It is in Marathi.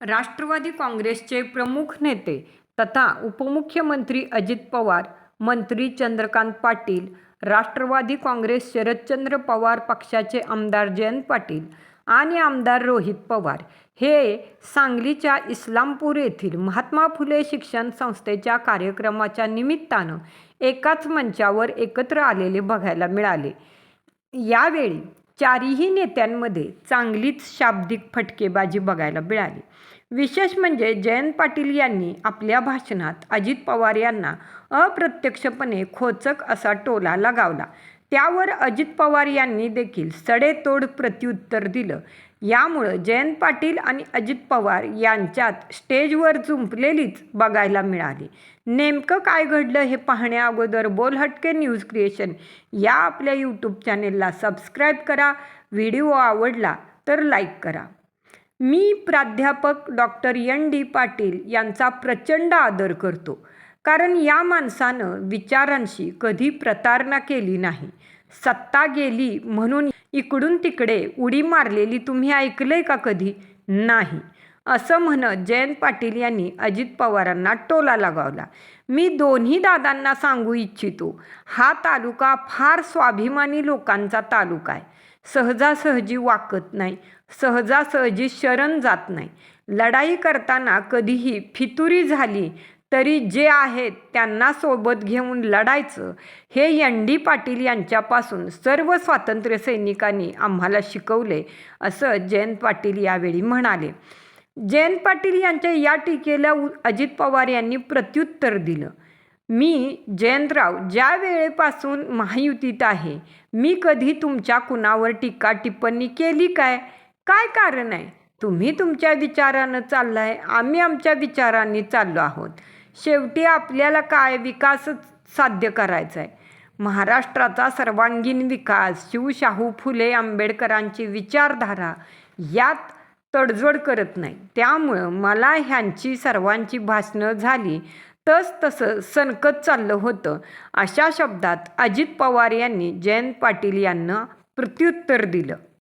राष्ट्रवादी काँग्रेसचे प्रमुख नेते तथा उपमुख्यमंत्री अजित पवार मंत्री चंद्रकांत पाटील राष्ट्रवादी काँग्रेस शरदचंद्र पवार पक्षाचे आमदार जयंत पाटील आणि आमदार रोहित पवार हे सांगलीच्या इस्लामपूर येथील महात्मा फुले शिक्षण संस्थेच्या कार्यक्रमाच्या निमित्तानं एकाच मंचावर एकत्र आलेले बघायला मिळाले. यावेळी चारही नेत्यांमध्ये चांगलीच शाब्दिक फटकेबाजी बघायला मिळाली. विशेष म्हणजे जयंत पाटील यांनी आपल्या भाषणात अजित पवार यांना अप्रत्यक्षपणे खोचक असा टोला लगावला. त्यावर अजित पवार यांनी देखील सडेतोड प्रत्युत्तर दिलं. यामुळं जयंत पाटील आणि अजित पवार यांच्यात स्टेजवर जुंपलेलीच बघायला मिळाली. नेमकं काय घडलं हे पाहण्या अगोदर बोल हटके न्यूज क्रिएशन या आपल्या यूट्यूब चॅनेलला सबस्क्राईब करा. व्हिडिओ आवडला तर लाईक करा. मी प्राध्यापक डॉक्टर एन डी पाटील यांचा प्रचंड आदर करतो. कारण या माणसानं विचारांशी कधी प्रतारणा केली नाही. सत्ता गेली म्हणून इकडून तिकडे उडी मारलेली तुम्ही ऐकलंय का कधी? नाही. असं म्हणत जयंत पाटील यांनी अजित पवारांना टोला लगावला. मी दोन्ही दादांना सांगू इच्छितो. हा तालुका फार स्वाभिमानी लोकांचा तालुका आहे. सहजासहजी वाकत नाही. सहजासहजी शरण जात नाही. लढाई करताना कधीही फितुरी झाली तरी जे आहेत त्यांना सोबत घेऊन लढायचं. हे एन डी पाटील यांच्यापासून सर्व स्वातंत्र्य सैनिकांनी आम्हाला शिकवले असं जयंत पाटील यावेळी म्हणाले. जयंत पाटील यांच्या या टीकेला उ- अजित पवार यांनी प्रत्युत्तर दिलं. मी जयंतराव ज्या वेळेपासून महायुतीत आहे मी कधी तुमच्या कुणावर टीका टिप्पणी केली काय? काय कारण आहे? तुम्ही तुमच्या विचारानं चाललाय आम्ही आमच्या विचारांनी चाललो आहोत. शेवटी आपल्याला काय विकासच साध्य करायचा आहे महाराष्ट्राचा सर्वांगीण विकास शिवशाहू फुले आंबेडकरांची विचारधारा यात तडजोड करत नाही. त्यामुळं मला ह्यांची सर्वांची भाषणं झाली. तस तसं सनकत चाललं होतं. अशा शब्दात अजित पवार यांनी जयंत पाटील यांना प्रत्युत्तर दिलं.